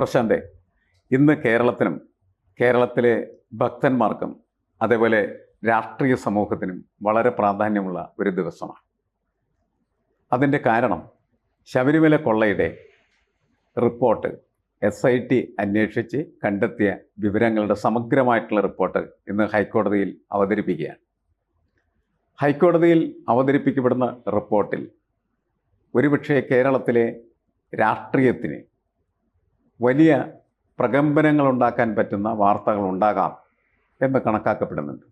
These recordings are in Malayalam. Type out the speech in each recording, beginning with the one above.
പ്രശാന്തെ ഇന്ന് കേരളത്തിനും കേരളത്തിലെ ഭക്തന്മാർക്കും അതേപോലെ രാഷ്ട്രീയ സമൂഹത്തിനും വളരെ പ്രാധാന്യമുള്ള ഒരു ദിവസമാണ്. അതിന്റെ കാരണം ശബരിമല കൊള്ളയുടെ റിപ്പോർട്ട് എസ് ഐ ടി അന്വേഷിച്ച് കണ്ടെത്തിയ വിവരങ്ങളുടെ സമഗ്രമായിട്ടുള്ള റിപ്പോർട്ട് ഇന്ന് ഹൈക്കോടതിയിൽ അവതരിപ്പിക്കുകയാണ്. ഹൈക്കോടതിയിൽ അവതരിപ്പിക്കപ്പെടുന്ന റിപ്പോർട്ടിൽ ഒരുപക്ഷെ കേരളത്തിലെ രാഷ്ട്രീയത്തിന് വലിയ പ്രകമ്പനങ്ങൾ ഉണ്ടാക്കാൻ പറ്റുന്ന വാർത്തകൾ ഉണ്ടാകാം എന്ന് കണക്കാക്കപ്പെടുന്നുണ്ട്.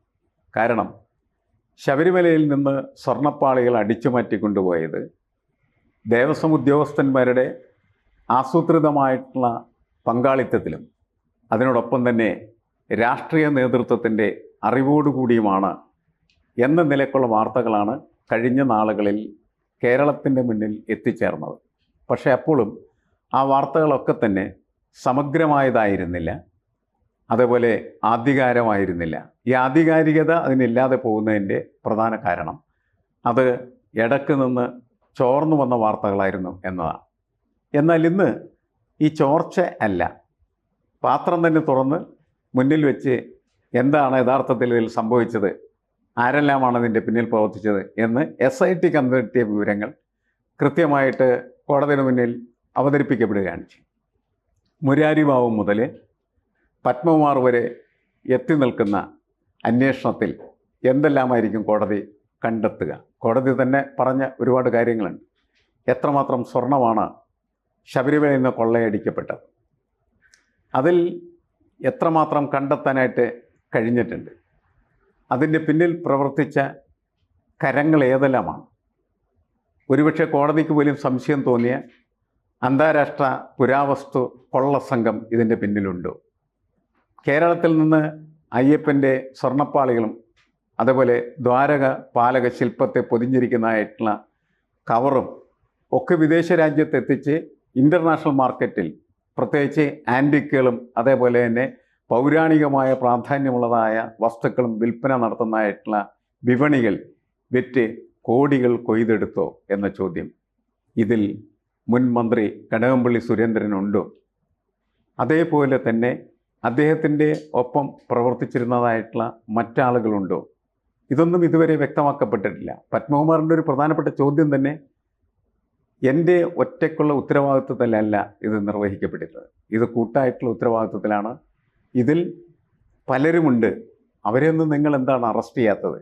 കാരണം ശബരിമലയിൽ നിന്ന് സ്വർണപ്പാളികൾ അടിച്ചു മാറ്റിക്കൊണ്ടുപോയത് ദേവസ്വം ഉദ്യോഗസ്ഥന്മാരുടെ ആസൂത്രിതമായിട്ടുള്ള പങ്കാളിത്തത്തിലും അതിനോടൊപ്പം തന്നെ രാഷ്ട്രീയ നേതൃത്വത്തിന്റെ അറിവോടുകൂടിയുമാണ് എന്ന നിലക്കുള്ള വാർത്തകളാണ് കഴിഞ്ഞ നാളുകളിൽ കേരളത്തിന്റെ മുന്നിൽ എത്തിച്ചേർന്നത്. പക്ഷേ അപ്പോഴും ആ വാർത്തകളൊക്കെ തന്നെ സമഗ്രമായതായിരുന്നില്ല. അതേപോലെ ആധികാരമായിരുന്നില്ല ഈ ആധികാരികത അതിനില്ലാതെ പോകുന്നതിന്റെ പ്രധാന കാരണം അത് ഇടയ്ക്ക് നിന്ന് ചോർന്നു വന്ന വാർത്തകളായിരുന്നു എന്നതാണ്. എന്നാൽ ഇന്ന് ഈ ചോർച്ച അല്ല. പാത്രം തന്നെ തുറന്ന് മുന്നിൽ വെച്ച് എന്താണ് യഥാർത്ഥത്തിൽ ഇതിൽ സംഭവിച്ചത് ആരെല്ലാമാണ് ഇതിന്റെ പിന്നിൽ പ്രവർത്തിച്ചത് എന്ന് എസ് ഐ ടി കണ്ടെത്തിയ വിവരങ്ങൾ കൃത്യമായിട്ട് കോടതിയുടെ മുന്നിൽ അവതരിപ്പിക്കപ്പെടുകയാണ് മുരാരി ബാബു മുതൽ പത്മകുമാർ വരെ എത്തി നിൽക്കുന്ന അന്വേഷണത്തിൽ എന്തെല്ലാമായിരിക്കും കോടതി കണ്ടെത്തുക? കോടതി തന്നെ പറഞ്ഞ ഒരുപാട് കാര്യങ്ങളുണ്ട്. എത്രമാത്രം സ്വർണമാണ് ശബരിമലയിൽ നിന്ന് കൊള്ളയടിക്കപ്പെട്ടത്? അതിൽ എത്രമാത്രം കണ്ടെത്താനായിട്ട് കഴിഞ്ഞിട്ടുണ്ട്? അതിന്റെ പിന്നിൽ പ്രവർത്തിച്ച കരങ്ങൾ ഏതെല്ലാമാണ്? ഒരുപക്ഷെ കോടതിക്ക് പോലും സംശയം തോന്നിയ അന്താരാഷ്ട്ര പുരാവസ്തു കൊള്ള സംഘം ഇതിന്റെ പിന്നിലുണ്ടോ. കേരളത്തിൽ നിന്ന് അയ്യപ്പന്റെ സ്വർണപ്പാളികളും അതുപോലെ ദ്വാരക പാലക ശില്പത്തെ പൊതിഞ്ഞിരിക്കുന്നതായിട്ടുള്ള കവറും ഒക്കെ വിദേശ രാജ്യത്തെത്തിച്ച് ഇന്റർനാഷണൽ മാർക്കറ്റിൽ പ്രത്യേകിച്ച് ആന്റിക്കുകളും അതേപോലെ തന്നെ പൗരാണികമായ പ്രാധാന്യമുള്ളതായ വസ്തുക്കളും വിൽപ്പന നടത്തുന്നതായിട്ടുള്ള വിപണികൾ വിറ്റ് കോടികൾ കൊയ്തെടുത്തോ എന്ന ചോദ്യം. ഇതിൽ മുൻ മന്ത്രി കടകംപള്ളി സുരേന്ദ്രനുണ്ടോ അതേപോലെ തന്നെ അദ്ദേഹത്തിന്റെ ഒപ്പം പ്രവർത്തിച്ചിരുന്നതായിട്ടുള്ള മറ്റാളുകളുണ്ടോ? ഇതൊന്നും ഇതുവരെ വ്യക്തമാക്കപ്പെട്ടിട്ടില്ല. പത്മകുമാറിന്റെ ഒരു പ്രധാനപ്പെട്ട ചോദ്യം തന്നെ എന്റെ ഒറ്റയ്ക്കുള്ള ഉത്തരവാദിത്വത്തിലല്ല ഇത് നിർവഹിക്കപ്പെട്ടത് ഇത് കൂട്ടായിട്ടുള്ള ഉത്തരവാദിത്വത്തിലാണ്. ഇതിൽ പലരുമുണ്ട്. അവരെയൊന്നും നിങ്ങൾ എന്താണ് അറസ്റ്റ് ചെയ്യാത്തത്?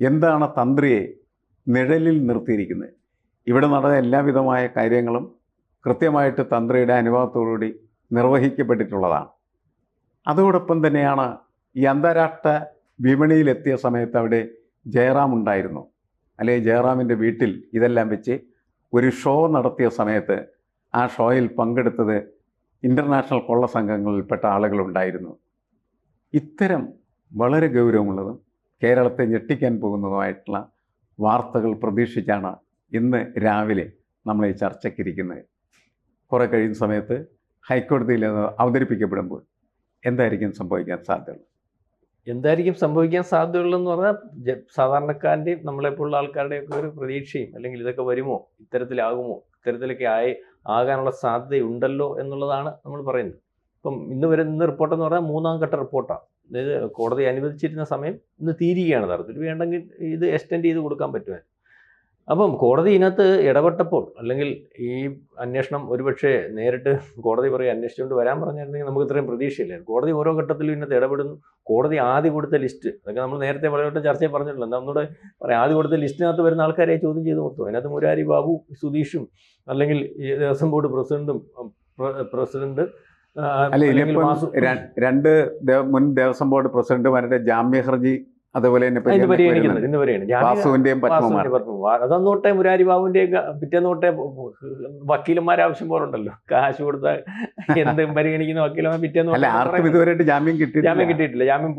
എന്താണ് തന്ത്രിയെ നിഴലിൽ നിർത്തിയിരിക്കുന്നത്? ഇവിടെ നടന്ന എല്ലാവിധമായ കാര്യങ്ങളും കൃത്യമായിട്ട് തന്ത്രിയുടെ അനുഭവത്തോടുകൂടി നിർവഹിക്കപ്പെട്ടിട്ടുള്ളതാണ്. അതോടൊപ്പം തന്നെയാണ് ഈ അന്താരാഷ്ട്ര വിപണിയിലെത്തിയ സമയത്ത് അവിടെ ജയറാം ഉണ്ടായിരുന്നു. അല്ലെങ്കിൽ ജയറാമിന്റെ വീട്ടിൽ ഇതെല്ലാം വെച്ച് ഒരു ഷോ നടത്തിയ സമയത്ത് ആ ഷോയിൽ പങ്കെടുത്തത് ഇന്റർനാഷണൽ കൊള്ള സംഘങ്ങളിൽപ്പെട്ട ആളുകളുണ്ടായിരുന്നു. ഇത്തരം വളരെ ഗൗരവമുള്ളതും കേരളത്തെ ഞെട്ടിക്കാൻ പോകുന്നതുമായിട്ടുള്ള വാർത്തകൾ പ്രതീക്ഷിച്ചാണ് ഇന്ന് രാവിലെ നമ്മൾ ഈ ചർച്ചയ്ക്കിരിക്കുന്നത് കുറേ കഴിയുന്ന സമയത്ത് ഹൈക്കോടതിയിൽ അവതരിപ്പിക്കപ്പെടുമ്പോൾ എന്തായിരിക്കും സംഭവിക്കാൻ സാധ്യത എന്തായിരിക്കും സംഭവിക്കാൻ സാധ്യതയുള്ളതെന്ന് പറഞ്ഞാൽ സാധാരണക്കാരന്റെയും നമ്മളെപ്പോലുള്ള ആൾക്കാരുടെയൊക്കെ ഒരു പ്രതീക്ഷയും അല്ലെങ്കിൽ ഇതൊക്കെ വരുമോ? ഇത്തരത്തിലാകുമോ? ഇത്തരത്തിലൊക്കെ ആയി ആകാനുള്ള സാധ്യതയുണ്ടല്ലോ എന്നുള്ളതാണ് നമ്മൾ പറയുന്നത്. ഇപ്പം ഇന്ന് വരുന്ന റിപ്പോർട്ട് എന്ന് പറഞ്ഞാൽ മൂന്നാം ഘട്ട റിപ്പോർട്ടാണ്. അതായത് കോടതി അനുവദിച്ചിരുന്ന സമയം ഇന്ന് തീരുകയാണ്. തരത്തിൽ വേണ്ടെങ്കിൽ ഇത് എക്സ്റ്റെൻഡ് ചെയ്ത് കൊടുക്കാൻ പറ്റുമായിരുന്നു. അപ്പം കോടതി ഇതിനകത്ത് ഇടപെട്ടപ്പോൾ അല്ലെങ്കിൽ ഈ അന്വേഷണം ഒരുപക്ഷെ നേരിട്ട് കോടതി പറയും അന്വേഷിച്ചുകൊണ്ട് വരാൻ പറഞ്ഞിരുന്നെങ്കിൽ നമുക്ക് ഇത്രയും പ്രതീക്ഷയില്ലായിരുന്നു. കോടതി ഓരോ ഘട്ടത്തിലും ഇന്നത്തെ ഇടപെടുന്നു. കോടതി ആദ്യം കൊടുത്ത ലിസ്റ്റ് അതൊക്കെ നമ്മൾ നേരത്തെ പലവട്ടം ചർച്ചയിൽ പറഞ്ഞിട്ടുള്ളൂ എന്താ ഒന്നുകൂടെ പറയാം ആദ്യം കൊടുത്ത ലിസ്റ്റിനകത്ത് വരുന്ന ആൾക്കാരെ ചോദ്യം ചെയ്ത് മൊത്തം. അതിനകത്ത് മുരാരി ബാബു സുധീഷും അല്ലെങ്കിൽ ഈ ദേവസ്വം ബോർഡ് പ്രസിഡന്റും പ്രസിഡന്റ് അല്ല രണ്ട് മുൻ ദേവസ്വം ബോർഡ് പ്രസിഡന്റുമാരുടെ ജാമ്യ ഹർജി അതുപോലെ പരിഗണിക്കുന്നത്. ഇന്ന് അതന്നോട്ടെ മുരാരി ബാബുവിന്റെ പിറ്റേന്നോട്ടെ വക്കീലന്മാർ ആവശ്യം പോലുണ്ടല്ലോ കാശ് കൊടുത്ത എന്ത് പരിഗണിക്കുന്ന വക്കീലന്മാർ പിറ്റേന്ന് ഇതുവരെയായിട്ട് ജാമ്യം ജാമ്യം കിട്ടിയിട്ടില്ല. ജാമ്യം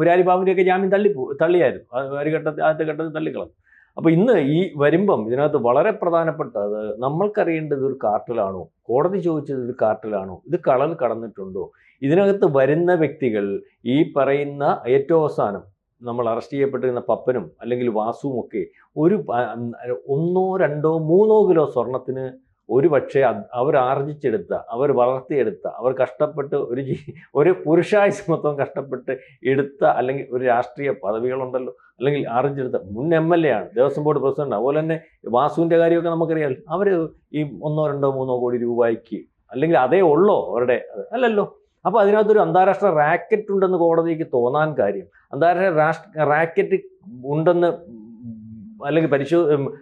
മുരാരി ബാബുവിന്റെയൊക്കെ ജാമ്യം തള്ളി തള്ളിയായിരുന്നു. ഒരു ഘട്ടത്തിൽ ആദ്യത്തെ ഘട്ടത്തിൽ തള്ളിക്കളഞ്ഞു. അപ്പൊ ഇന്ന് ഈ വരുമ്പം ഇതിനകത്ത് വളരെ പ്രധാനപ്പെട്ടത് നമ്മൾക്കറിയേണ്ടത് ഒരു കാർട്ടിലാണോ? കോടതി ചോദിച്ചത് ഒരു കാർട്ടിലാണോ? ഇത് കളൽ കടന്നിട്ടുണ്ടോ? ഇതിനകത്ത് വരുന്ന വ്യക്തികൾ ഈ പറയുന്ന ഏറ്റവും അവസാനം നമ്മൾ അറസ്റ്റ് ചെയ്യപ്പെട്ടിരുന്ന പപ്പനും അല്ലെങ്കിൽ വാസുവും ഒക്കെ ഒരു ഒന്നോ രണ്ടോ മൂന്നോ കിലോ സ്വർണത്തിന് ഒരു പക്ഷേ അവർ ആർജിച്ചെടുത്ത അവർ വളർത്തിയെടുത്ത അവർ കഷ്ടപ്പെട്ട് ഒരു ജീ ഒരു പുരുഷായുസ് മൊത്തം കഷ്ടപ്പെട്ട് എടുത്ത അല്ലെങ്കിൽ ഒരു രാഷ്ട്രീയ പദവികളുണ്ടല്ലോ അല്ലെങ്കിൽ ആർജിച്ചെടുത്ത മുൻ എം എൽ എ ആണ് ദേവസ്വം ബോർഡ് പ്രസിഡന്റ് അതുപോലെ തന്നെ വാസുവിന്റെ കാര്യമൊക്കെ നമുക്കറിയാം അവർ ഈ ഒന്നോ രണ്ടോ മൂന്നോ കോടി രൂപയ്ക്ക് അല്ലെങ്കിൽ അതേ ഉള്ളോ അവരുടെ അല്ലല്ലോ. അപ്പോൾ അതിനകത്തൊരു അന്താരാഷ്ട്ര റാക്കറ്റ് ഉണ്ടെന്ന് കോടതിക്ക് തോന്നാൻ കാര്യം. അന്താരാഷ്ട്ര രാഷ്ട്ര റാക്കറ്റ് ഉണ്ടെന്ന് അല്ലെങ്കിൽ പരിശോ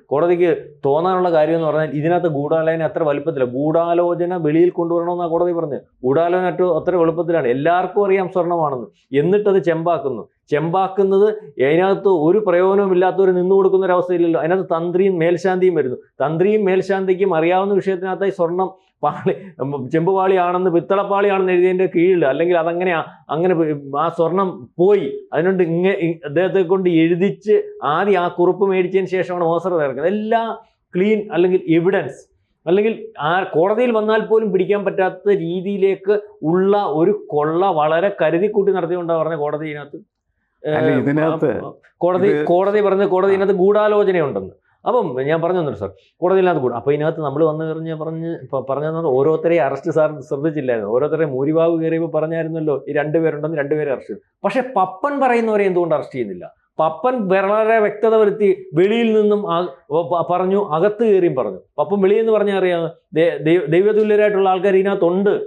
കോടതിക്ക് തോന്നാനുള്ള കാര്യം എന്ന് പറഞ്ഞാൽ ഇതിനകത്ത് ഗൂഢാലോചന അത്ര വലുപ്പത്തില്ല ഗൂഢാലോചന വെളിയിൽ കൊണ്ടുവരണമെന്നാണ് കോടതി പറഞ്ഞത് ഗൂഢാലോചന അത്ര എളുപ്പത്തിലാണ് എല്ലാവർക്കും അറിയാം സ്വർണമാണെന്ന് എന്നിട്ടത് ചെമ്പാക്കുന്നു. ചെമ്പാക്കുന്നത് അതിനകത്ത് ഒരു പ്രയോജനവും ഇല്ലാത്തവർ നിന്നു കൊടുക്കുന്ന ഒരു അവസ്ഥയില്ലല്ലോ. അതിനകത്ത് തന്ത്രിയും മേൽശാന്തിയും വരുന്നു. തന്ത്രിയും മേൽശാന്തിക്കും അറിയാവുന്ന വിഷയത്തിനകത്തായി സ്വർണം പാളി ചെമ്പുപാളിയാണെന്ന് പിത്തളപ്പാളിയാണെന്ന് എഴുതിയതിന്റെ കീഴിൽ അല്ലെങ്കിൽ അതങ്ങനെ അങ്ങനെ ആ സ്വർണം പോയി. അതിനോണ്ട് ഇങ്ങനെ അദ്ദേഹത്തെ കൊണ്ട് എഴുതിച്ച് ആദ്യം ആ കുറിപ്പ് മേടിച്ചതിന് ശേഷമാണ് ഓസർ ഇറക്കുന്നത് എല്ലാ ക്ലീൻ അല്ലെങ്കിൽ എവിഡൻസ് അല്ലെങ്കിൽ ആ കോടതിയിൽ വന്നാൽ പോലും പിടിക്കാൻ പറ്റാത്ത രീതിയിലേക്ക് ഉള്ള ഒരു കൊള്ള വളരെ കരുതിക്കൂട്ടി നടത്തിക്കൊണ്ടാണ് പറഞ്ഞ കോടതി ഇതിനകത്ത്. കോടതി കോടതി പറഞ്ഞ കോടതി ഇതിനകത്ത് ഗൂഢാലോചനയുണ്ടെന്ന്. അപ്പം ഞാൻ പറഞ്ഞു തന്നു സാർ. കോടതിയില്ലാത്ത കൂടും. അപ്പോൾ ഇതിനകത്ത് നമ്മൾ വന്ന് പറഞ്ഞ് പറഞ്ഞു പറഞ്ഞതെന്ന് പറഞ്ഞാൽ ഓരോരുത്തരെയും അറസ്റ്റ് സാർ ശ്രദ്ധിച്ചില്ലായിരുന്നു. ഓരോരുത്തരെ മൂരിവാവ് കയറിയപ്പോൾ പറഞ്ഞായിരുന്നല്ലോ ഈ രണ്ടുപേരുണ്ടെന്ന് രണ്ടുപേരെ അറസ്റ്റ് ചെയ്തു. പക്ഷേ പപ്പൻ പറയുന്നവരെ എന്തുകൊണ്ട് അറസ്റ്റ് ചെയ്യുന്നില്ല? പപ്പൻ വളരെ വ്യക്തത വരുത്തി വെളിയിൽ നിന്നും പറഞ്ഞു അകത്ത് കയറിയും പറഞ്ഞു. പപ്പൻ വെളിയിൽ നിന്ന് പറഞ്ഞാൽ അറിയാം ദൈവ- ദൈവതുല്യരായിട്ടുള്ള ആൾക്കാർ ഇതിനകത്തുണ്ട്.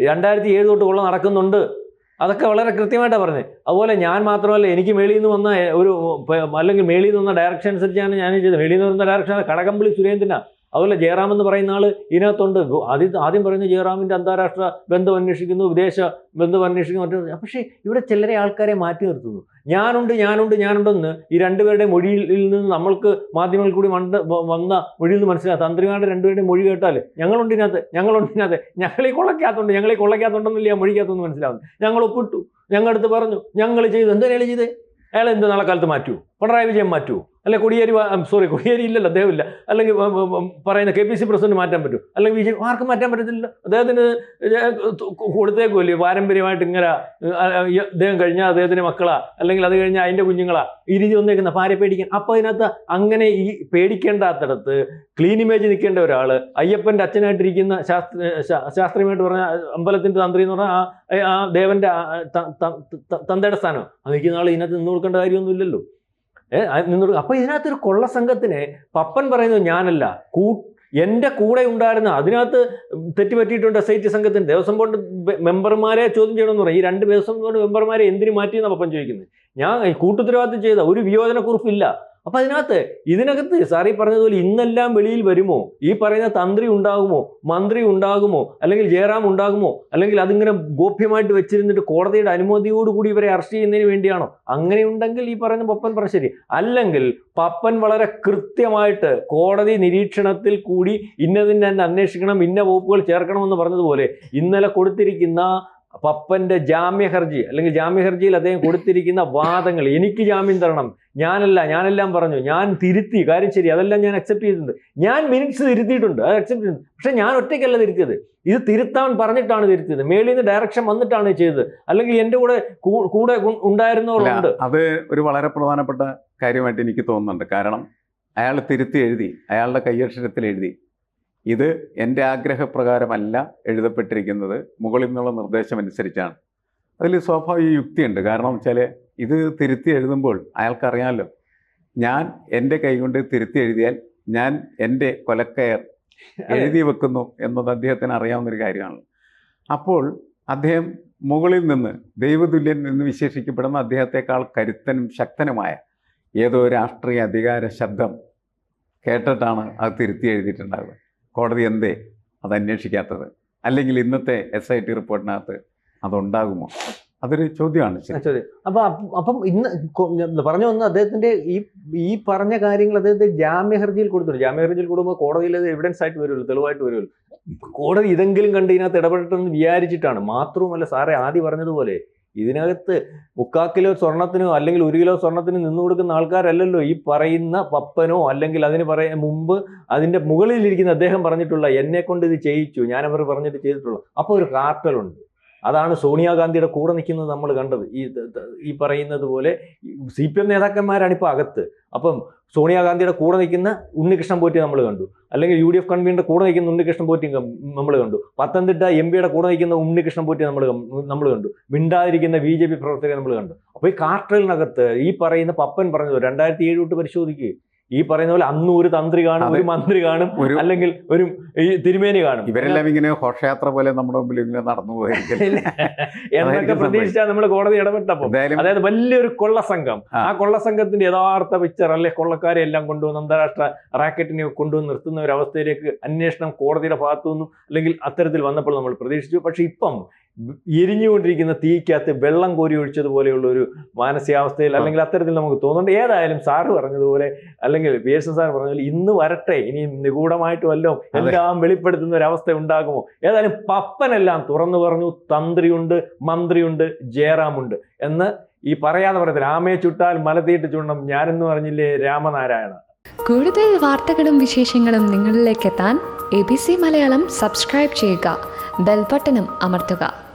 രണ്ടായിരത്തി ഏഴ് തൊട്ട് കൊള്ള നടക്കുന്നുണ്ട്. അതൊക്കെ വളരെ കൃത്യമായിട്ടാണ് പറഞ്ഞത് അതുപോലെ ഞാൻ മാത്രമല്ല എനിക്ക് മേളിൽ നിന്ന് വന്ന ഒരു അല്ലെങ്കിൽ മേളിൽ നിന്ന് വന്ന ഡയറക്ഷൻ അനുസരിച്ചാണ് ഞാൻ ചെയ്തത്. മേളിൽ നിന്ന് വന്ന ഡയറക്ഷൻ കടകംപള്ളി സുരേന്ദ്രനാ. അതുപോലെ ജയറാം എന്ന് പറയുന്ന ആൾ ഇതിനകത്തുണ്ട്. ആദ്യം ആദ്യം പറയുന്നത് ജയറാമിന്റെ അന്താരാഷ്ട്ര ബന്ധം അന്വേഷിക്കുന്നു വിദേശ ബന്ധം അന്വേഷിക്കുന്നു പക്ഷേ ഇവിടെ ചിലരെ ആൾക്കാരെ മാറ്റി നിർത്തുന്നു. ഞാനുണ്ട് ഞാനുണ്ട് ഞാനുണ്ടെന്ന് ഈ രണ്ടുപേരുടെ മൊഴിയിൽ നിന്ന് നമ്മൾക്ക് മാധ്യമങ്ങളിൽ കൂടി വന്ന വന്ന മൊഴിയിൽ നിന്ന് മനസ്സിലാകും തന്ത്രിമാരുടെ രണ്ടുപേരുടെ മൊഴി കേട്ടാൽ ഞങ്ങളുണ്ട് ഇതിനകത്ത് ഞങ്ങളുണ്ട് ഇതിനകത്ത്. ഞങ്ങളെ കൊള്ളക്കാത്തുണ്ട് ഞങ്ങളെ കൊള്ളക്കകത്തുണ്ടെന്നില്ല ആ മൊഴിക്കകത്തൊന്നും മനസ്സിലാവുന്നു ഞങ്ങൾ ഒപ്പിട്ടു ഞങ്ങളടുത്ത് പറഞ്ഞു ഞങ്ങൾ ചെയ്തു. എന്താ ചെയ്ത്? അയാൾ എന്ത് നാളെ കാലത്ത് മാറ്റൂ പിണറായി വിജയൻ മാറ്റൂ അല്ലെ കൊടിയേരി സോറി കൊടിയേരി ഇല്ലല്ലോ അദ്ദേഹം ഇല്ല അല്ലെങ്കിൽ പറയുന്ന കെ പി സി പ്രസിഡന്റ് മാറ്റാൻ പറ്റും. അല്ലെങ്കിൽ വിജയ് ആർക്കും മാറ്റാൻ പറ്റത്തില്ല അദ്ദേഹത്തിന് കൊടുത്തേക്കുമല്ലേ പാരമ്പര്യമായിട്ട് ഇങ്ങനെ അദ്ദേഹം കഴിഞ്ഞാൽ അദ്ദേഹത്തിന്റെ മക്കളാ. അല്ലെങ്കിൽ അത് കഴിഞ്ഞാൽ അതിന്റെ കുഞ്ഞുങ്ങളാ. ഇരിഞ്ഞു വന്നേക്കുന്ന ഭാര്യ പേടിക്കാൻ. അപ്പോൾ അതിനകത്ത് അങ്ങനെ ഈ പേടിക്കേണ്ടാത്തടത്ത് ക്ലീൻ ഇമേജ് നിൽക്കേണ്ട ഒരാൾ അയ്യപ്പന്റെ അച്ഛനായിട്ടിരിക്കുന്ന ശാസ്ത്ര ശാസ്ത്രീയമായിട്ട് പറഞ്ഞ അമ്പലത്തിന്റെ തന്ത്രി എന്ന് പറഞ്ഞാൽ ആ ത- തന്തയുടെ സ്ഥാനം. അത് നിൽക്കുന്ന ആൾ ഇതിനകത്ത് നിന്ന് കൊടുക്കേണ്ട കാര്യമൊന്നുമില്ലല്ലോ. ഏഹ് അപ്പോൾ അപ്പൊ ഇതിനകത്തൊരു കൊള്ള സംഘത്തിനെ പപ്പൻ പറയുന്നത് ഞാനല്ല. കൂ എന്റെ കൂടെ ഉണ്ടായിരുന്ന അതിനകത്ത് തെറ്റുപറ്റിയിട്ടുണ്ട് എസ് ഐ ടി സംഘത്തിന്. ദേവസ്വം ബോർഡ് മെമ്പർമാരെ ചോദ്യം ചെയ്യണമെന്ന് പറയും. ഈ രണ്ട് ദേവസ്വം ബോർഡ് മെമ്പർമാരെ എന്തിനു മാറ്റിയെന്നാണ് പപ്പൻ ചോദിക്കുന്നത്? ഞാൻ കൂട്ടുത്തരവാദിത്വം ചെയ്ത ഒരു വിയോജനക്കുറിപ്പില്ല അപ്പൊ അതിനകത്ത് ഇതിനകത്ത് സാറി പറഞ്ഞതുപോലെ ഇന്നെല്ലാം വെളിയിൽ വരുമോ? ഈ പറയുന്ന തന്ത്രി ഉണ്ടാകുമോ? മന്ത്രി ഉണ്ടാകുമോ? അല്ലെങ്കിൽ ജയറാം ഉണ്ടാകുമോ? അല്ലെങ്കിൽ അതിങ്ങനെ ഗോപ്യമായിട്ട് വെച്ചിരുന്നിട്ട് കോടതിയുടെ അനുമതിയോടുകൂടി ഇവരെ അറസ്റ്റ് ചെയ്യുന്നതിന് വേണ്ടിയാണോ? അങ്ങനെ ഉണ്ടെങ്കിൽ ഈ പറയുന്ന പപ്പൻ പറഞ്ഞ ശരി അല്ലെങ്കിൽ പപ്പൻ വളരെ കൃത്യമായിട്ട് കോടതി നിരീക്ഷണത്തിൽ കൂടി ഇന്നതിന്റെ തന്നെ അന്വേഷിക്കണം ഇന്ന വകുപ്പുകൾ ചേർക്കണമെന്ന് പറഞ്ഞതുപോലെ ഇന്നലെ കൊടുത്തിരിക്കുന്ന പപ്പന്റെ ജാമ്യ ഹർജി അല്ലെങ്കിൽ ജാമ്യ ഹർജിയിൽ അദ്ദേഹം കൊടുത്തിരിക്കുന്ന വാദങ്ങൾ എനിക്ക് ജാമ്യം തരണം ഞാനല്ല ഞാനെല്ലാം പറഞ്ഞു ഞാൻ തിരുത്തി കാര്യം ശരി അതെല്ലാം ഞാൻ അക്സെപ്റ്റ് ചെയ്തിട്ടുണ്ട്. ഞാൻ മിനിറ്റ്സ് തിരുത്തിയിട്ടുണ്ട് അത് അക്സെപ്റ്റ് ചെയ്തിട്ടുണ്ട്. പക്ഷേ ഞാൻ ഒറ്റയ്ക്കല്ല തിരുത്തിയത്. ഇത് തിരുത്താൻ പറഞ്ഞിട്ടാണ് തിരുത്തിയത്. മേളിൽ നിന്ന് ഡയറക്ഷൻ വന്നിട്ടാണ് ചെയ്തത്. അല്ലെങ്കിൽ എന്റെ കൂടെ കൂടെ ഉണ്ടായിരുന്നവരുണ്ട് അത് ഒരു വളരെ പ്രധാനപ്പെട്ട കാര്യമായിട്ട് എനിക്ക് തോന്നുന്നുണ്ട്. കാരണം അയാൾ തിരുത്തി എഴുതി അയാളുടെ കയ്യക്ഷരത്തിൽ എഴുതി. ഇത് എന്റെ ആഗ്രഹപ്രകാരമല്ല എഴുതപ്പെട്ടിരിക്കുന്നത്. മുകളിൽ നിന്നുള്ള നിർദ്ദേശം അനുസരിച്ചാണ് അതിൽ സ്വാഭാവിക യുക്തിയുണ്ട്. കാരണം വെച്ചാൽ ഇത് തിരുത്തി എഴുതുമ്പോൾ അയാൾക്കറിയാമല്ലോ ഞാൻ എന്റെ കൈകൊണ്ട് തിരുത്തി എഴുതിയാൽ ഞാൻ എന്റെ കൊലക്കയർ എഴുതി വെക്കുന്നു എന്നത് അദ്ദേഹത്തിന് അറിയാവുന്നൊരു കാര്യമാണ്. അപ്പോൾ അദ്ദേഹം മുകളിൽ നിന്ന് ദൈവതുല്യൻ എന്ന് വിശേഷിക്കപ്പെടുന്ന അദ്ദേഹത്തെക്കാൾ കരുത്തനും ശക്തനുമായ ഏതോ രാഷ്ട്രീയ അധികാര ശബ്ദം കേട്ടിട്ടാണ് അത് തിരുത്തി എഴുതിയിട്ടുണ്ടാവുക. കോടതി എന്തേ? അത് അന്വേഷിക്കാത്തത്. അല്ലെങ്കിൽ ഇന്നത്തെ എസ് ഐ ടി റിപ്പോർട്ടിനകത്ത് അതുണ്ടാകുമോ? അതൊരു ചോദ്യമാണ് ചോദ്യം. അപ്പൊ അപ്പ- ഇന്ന് പറഞ്ഞു വന്ന അദ്ദേഹത്തിന്റെ ഈ ഈ പറഞ്ഞ കാര്യങ്ങൾ അദ്ദേഹത്തെ ജാമ്യ ഹർജിയിൽ ജാമ്യഹർജിയിൽ ജാമ്യ ഹർജിയിൽ കൊടുക്കുമ്പോൾ കോടതിയിൽ അത് എവിഡൻസ് ആയിട്ട് വരുമല്ലോ തെളിവായിട്ട് വരുമല്ലോ. കോടതി ഇതെങ്കിലും കണ്ട് ഇതിനകത്ത് ഇടപെട്ടെന്ന് വിചാരിച്ചിട്ടാണ്. മാത്രവുമല്ല സാറേ ആദ്യം പറഞ്ഞതുപോലെ ഇതിനകത്ത് മുക്കാ കിലോ സ്വർണത്തിനോ അല്ലെങ്കിൽ ഒരു കിലോ സ്വർണത്തിന് നിന്നു കൊടുക്കുന്ന ആൾക്കാരല്ലല്ലോ ഈ പറയുന്ന പപ്പനോ അല്ലെങ്കിൽ അതിന് പറയാൻ മുമ്പ് അതിന്റെ മുകളിലിരിക്കുന്ന അദ്ദേഹം പറഞ്ഞിട്ടുള്ള എന്നെ കൊണ്ട് ഇത് ചെയ്യിച്ചു ഞാനവർ പറഞ്ഞിട്ട് ചെയ്തിട്ടുള്ളൂ. അപ്പോൾ ഒരു കാർട്ടലുണ്ട്. അതാണ് സോണിയാഗാന്ധിയുടെ കൂടെ നിൽക്കുന്നത് നമ്മൾ കണ്ടത്. ഈ ഈ പറയുന്നത് പോലെ സി പി എം നേതാക്കന്മാരാണ് ഇപ്പോൾ അകത്ത്. അപ്പം സോണിയാഗാന്ധിയുടെ കൂടെ നിൽക്കുന്ന ഉണ്ണികൃഷ്ണൻ പോറ്റി നമ്മൾ കണ്ടു. അല്ലെങ്കിൽ യു ഡി എഫ് കൺവീനറുടെ കൂടെ നിൽക്കുന്ന ഉണ്ണികൃഷ്ണൻ പോറ്റി നമ്മൾ കണ്ടു. പത്തനംതിട്ട എം പിയുടെ കൂടെ നിൽക്കുന്ന ഉണ്ണികൃഷ്ണൻ പോറ്റി നമ്മൾ നമ്മൾ കണ്ടു. മിണ്ടാതിരിക്കുന്ന ബി ജെ പി പ്രവർത്തകരെ നമ്മൾ കണ്ടു. അപ്പോൾ ഈ കാർട്ടലിനകത്ത് ഈ പറയുന്ന പപ്പൻ പറഞ്ഞു രണ്ടായിരത്തി ഏഴ് തൊട്ട് പരിശോധിക്കുക ഈ പറയുന്ന പോലെ അന്ന് ഒരു തന്ത്രി കാണും ഒരു മന്ത്രി കാണും ഒരു അല്ലെങ്കിൽ ഒരു ഈ തിരുമേനി കാണും. ഇവരെല്ലാം ഇങ്ങനെ ഘോഷയാത്ര പോലെ നമ്മുടെ മുമ്പിൽ ഇങ്ങനെ നടന്നു എന്നൊക്കെ പ്രതീക്ഷിച്ചാൽ നമ്മൾ കോടതി ഇടപെട്ടപ്പോൾ അതായത് വലിയൊരു കൊള്ളസംഘം. ആ. കൊള്ളസംഘത്തിന്റെ കൊള്ള സംഘത്തിന്റെ യഥാർത്ഥ പിക്ചർ അല്ലെ? കൊള്ളക്കാരെ എല്ലാം കൊണ്ടുവന്ന് അന്താരാഷ്ട്ര റാക്കറ്റിനെ കൊണ്ടുവന്ന് നിർത്തുന്ന ഒരു അവസ്ഥയിലേക്ക് അന്വേഷണം കോടതിയുടെ ഭാഗത്തു നിന്നും അല്ലെങ്കിൽ അത്തരത്തിൽ വന്നപ്പോൾ നമ്മൾ പ്രതീക്ഷിച്ചു. പക്ഷെ ഇപ്പം എരിഞ്ഞുകൊണ്ടിരിക്കുന്ന തീക്കകത്ത് വെള്ളം കോരി ഒഴിച്ചതുപോലെയുള്ള ഒരു മാനസികാവസ്ഥയിൽ അല്ലെങ്കിൽ അത്തരത്തിൽ നമുക്ക് തോന്നുന്നുണ്ട്. ഏതായാലും സാറ് പറഞ്ഞതുപോലെ അല്ലെങ്കിൽ പി എസ് സാർ പറഞ്ഞതുപോലെ ഇന്ന് വരട്ടെ ഇനി നിഗൂഢമായിട്ട് വല്ലോ എല്ലാം വെളിപ്പെടുത്തുന്ന ഒരു അവസ്ഥ ഉണ്ടാകുമോ? ഏതായാലും പപ്പനെല്ലാം തുറന്നു പറഞ്ഞു തന്ത്രിയുണ്ട് മന്ത്രിയുണ്ട് ജയറാമുണ്ട് എന്ന് ഈ പറയാതെ പറയത്തില്ല. രാമയെ ചുട്ടാൽ മലതീട്ട് ചുണ്ടം ഞാനെന്ന് പറഞ്ഞില്ലേ രാമനാരായണ. കൂടുതൽ വാർത്തകളും വിശേഷങ്ങളും നിങ്ങളിലേക്ക് എത്താൻ A B C Malayalam subscribe ചെയ്യുക ബെൽബട്ടനും അമർത്തുക.